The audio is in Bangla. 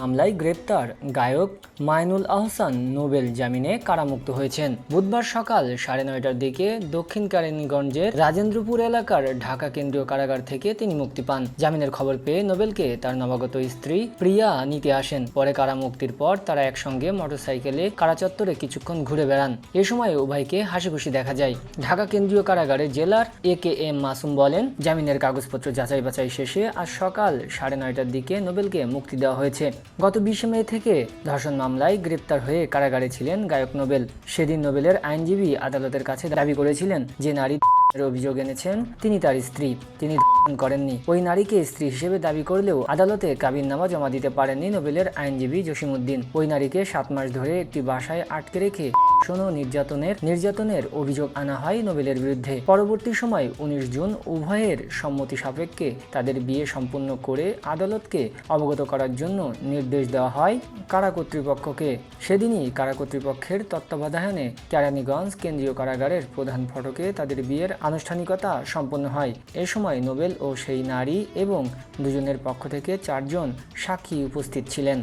মামলায় গ্রেপ্তার গায়ক মাইনুল আহসান নোবেল জামিনে কারামুক্ত হয়েছেন। বুধবার সকাল সাড়ে নয়টার দিকে দক্ষিণ কারিনীগঞ্জের রাজেন্দ্রপুর এলাকার ঢাকা কেন্দ্রীয় কারাগার থেকে তিনি মুক্তি পান। জামিনের খবর পেয়ে নোবেলকে তার নবাগত স্ত্রী প্রিয়া নিতে আসেন। পরে কারামুক্তির পর তারা একসঙ্গে মোটরসাইকেলে কারাচত্বরে কিছুক্ষণ ঘুরে বেড়ান। এ সময় উভয়কে হাসি খুশি দেখা যায়। ঢাকা কেন্দ্রীয় কারাগারে জেলার এ কে এম মাসুম বলেন, জামিনের কাগজপত্র যাচাই বাছাই শেষে আজ সকাল সাড়ে নয়টার দিকে নোবেলকে মুক্তি দেওয়া হয়েছে। গত বিশে মে থেকে ধর্ষণ মামলায় গ্রেপ্তার হয়ে কারাগারে ছিলেন গায়ক নোবেল। সেদিন নোবেলের আইনজীবী আদালতের কাছে দাবি করেছিলেন যে নারী অভিযোগ এনেছেন, তিনি তার স্ত্রী। তিনি করেননি। ওই নারীকে স্ত্রী হিসেবে দাবি করলেও আদালতে কাবিননামা জমা দিতে পারেননি নোবেলের আইনজীবী জসিমুদ্দিন ওই নারীকে সাত মাস ধরে একটি বাসায় আটকে রেখে শোনো নির্যাতনের নির্যাতনের অভিযোগ আনা হয় নোবেলের বিরুদ্ধে। পরবর্তী সময় উনিশ জুন উভয়ের সম্মতি সাপেক্ষে তাদের বিয়ে সম্পন্ন করে আদালতকে অবগত করার জন্য নির্দেশ দেওয়া হয় কারা কর্তৃপক্ষকে। সেদিনই কারা কর্তৃপক্ষের তত্ত্বাবধানে কেরানীগঞ্জ কেন্দ্রীয় কারাগারের প্রধান ফটকে তাদের বিয়ের আনুষ্ঠানিকতা সম্পন্ন হয়। এ সময় নোবেল ও সেই নারী এবং দুজনের পক্ষ থেকে চারজন সাক্ষী উপস্থিত ছিলেন।